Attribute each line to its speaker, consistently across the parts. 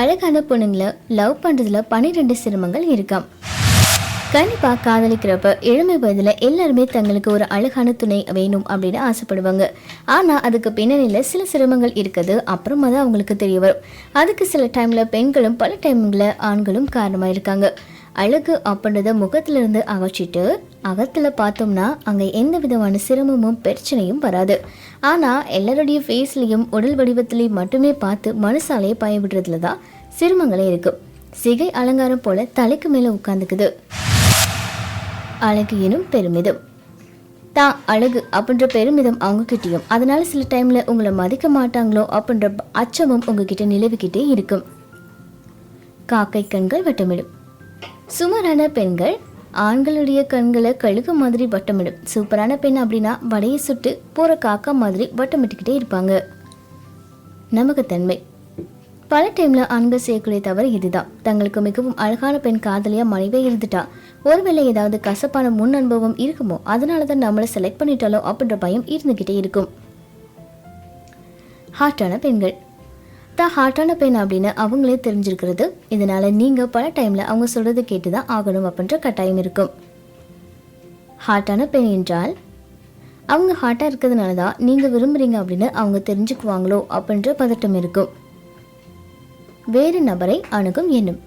Speaker 1: அழகான பொண்ணுங்களை லவ் பண்ணுறதுல பன்னிரெண்டு சிரமங்கள் இருக்காம். கண்டிப்பாக காதலிக்கிறப்ப இளமை வயதில் எல்லாருமே தங்களுக்கு ஒரு அழகான துணை வேணும் அப்படின்னு ஆசைப்படுவாங்க. ஆனால் அதுக்கு பின்னணியில் சில சிரமங்கள் இருக்குது. அப்புறமா தான் அவங்களுக்கு தெரிய வரும். அதுக்கு சில டைமில் பெண்களும் பல டைம்ல ஆண்களும் காரணமாக இருக்காங்க. அழகு அப்படின்றத முகத்திலிருந்து அகற்றிட்டு அகத்தில் பார்த்தோம்னா அங்கே எந்த விதமான சிரமமும் பிரச்சனையும் வராது. ஆனால் எல்லாருடைய ஃபேஸ்லேயும் உடல் வடிவத்திலையும் மட்டுமே பார்த்து மனசாலே பயவிடுறதுல தான் சிரமங்களே இருக்கும் சிகை அலங்காரம் போல தலைக்கு மேலே உட்காந்துக்குது அழகு எனும் பெருமிதம். தான் அழகு அப்படின்ற பெருமிதம் அவங்க அதனால் அதனால சில டைம்ல உங்களை மதிக்க மாட்டாங்களோ அப்படின்ற அச்சமும் உங்ககிட்ட நிலவிக்கிட்டே இருக்கும். காக்கை கண்கள் வட்டமிடும். சுமாரான பெண்கள் ஆண்களுடைய கண்களை கழுகு மாதிரி வட்டமிடும். சூப்பரான பெண் அப்படின்னா வடையை சுட்டு போற காக்கா மாதிரி வட்டமிட்டுக்கிட்டே இருப்பாங்க. நமக்குத்தன்மை. பல டைம்ல ஆண்கள் செய்யக்கூடிய தவறு இதுதான். தங்களுக்கு மிகவும் அழகான பெண் காதலியா மனைவே இருந்துட்டா. ஒருவேளை ஏதாவது கசப்பான முன் அனுபவம் இருக்குமோ அதனால தான் நம்மளை செலக்ட் பண்ணிட்டாலோ அப்படின்ற பயம் இருந்துகிட்டே இருக்கும். ஹார்ட்டான பெண்கள். தான் ஹார்ட்டான பெண் அப்படின்னு அவங்களே தெரிஞ்சிருக்கிறது. இதனால நீங்கள் பல டைமில் அவங்க சொல்கிறது கேட்டு தான் ஆகணும் அப்படின்ற கட்டாயம் இருக்கும். ஹார்ட்டான பெண் என்றால் அவங்க ஹார்ட்டாக இருக்கிறதுனால தான் நீங்கள் விரும்புகிறீங்க அப்படின்னு அவங்க தெரிஞ்சுக்குவாங்களோ அப்படின்ற பதட்டம் இருக்கும். வேறு நபரை அணுகும் எண்ணும்.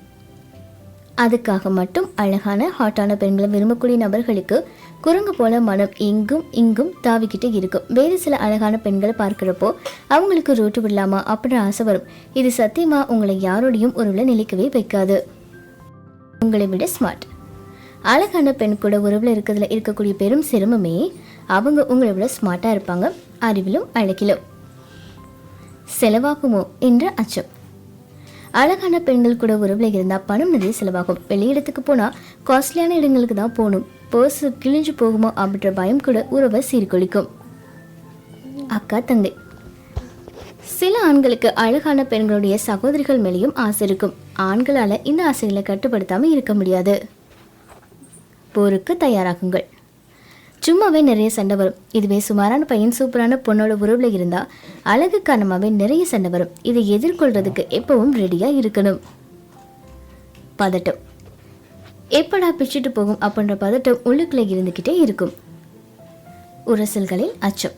Speaker 1: அதுக்காக மட்டும் அழகான ஹாட்டான பெண்களை விரும்பக்கூடிய நபர்களுக்கு குரங்கு போல மனம் இங்கும் இங்கும் தாவிக்கிட்டு இருக்கும். வேறு சில அழகான பெண்களை பார்க்குறப்போ அவங்களுக்கு ரோட்டு விடலாமா அப்படின்னு ஆசை வரும். இது சத்தியமா உங்களை யாரோடையும் ஒரு நிலைக்கவே வைக்காது. உங்களை விட ஸ்மார்ட் அழகான பெண் கூட உறவில் இருக்கிறதுல இருக்கக்கூடிய பெரும் சிரமமே அவங்க உங்களை விட ஸ்மார்ட்டாக இருப்பாங்க அறிவிலும் அழகிலும். செலவாகுமோ என்ற அச்சம். அழகான பெண்கள் கூட உறவில் இருந்தால் பணம் நிறைய செலவாகும். வெளியிடத்துக்கு போனால் காஸ்ட்லியான இடங்களுக்கு தான் போகணும். பர்ஸ் கிழிஞ்சு போகுமோ அப்படின்ற பயம் கூட உறவை சீர்குலைக்கும். அக்கா தங்கை. சில ஆண்களுக்கு அழகான பெண்களுடைய சகோதரிகள் மேலேயும் ஆசை இருக்கும். ஆண்களால் இந்த ஆசைகளை கட்டுப்படுத்தாமல் இருக்க முடியாது. போருக்கு தயாராகுங்கள். சும்மாவே நிறைய சண்டை வரும். இதுவே சுமாரான பையன் சூப்பரான பொண்ணோட உறவில் இருந்தால் அழகு காரணமாகவே நிறைய சண்டை வரும். இதை எதிர்கொள்றதுக்கு எப்பவும் ரெடியாக இருக்கணும். பதட்டம். எப்படா பிச்சுட்டு போகும் அப்படின்ற பதட்டம் உள்ளுக்குள்ளே இருந்துக்கிட்டே இருக்கும். உரசல்களில் அச்சம்.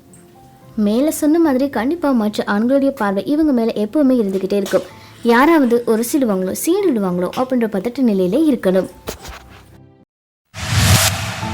Speaker 1: மேலே சொன்ன மாதிரி கண்டிப்பாக மற்ற ஆண்களுடைய பார்வை இவங்க மேலே எப்பவுமே இருந்துக்கிட்டே இருக்கும். யாராவது ஒரு சீடுவாங்களோ சீடுவாங்களோ அப்படின்ற பதட்ட நிலையிலே இருக்கணும்.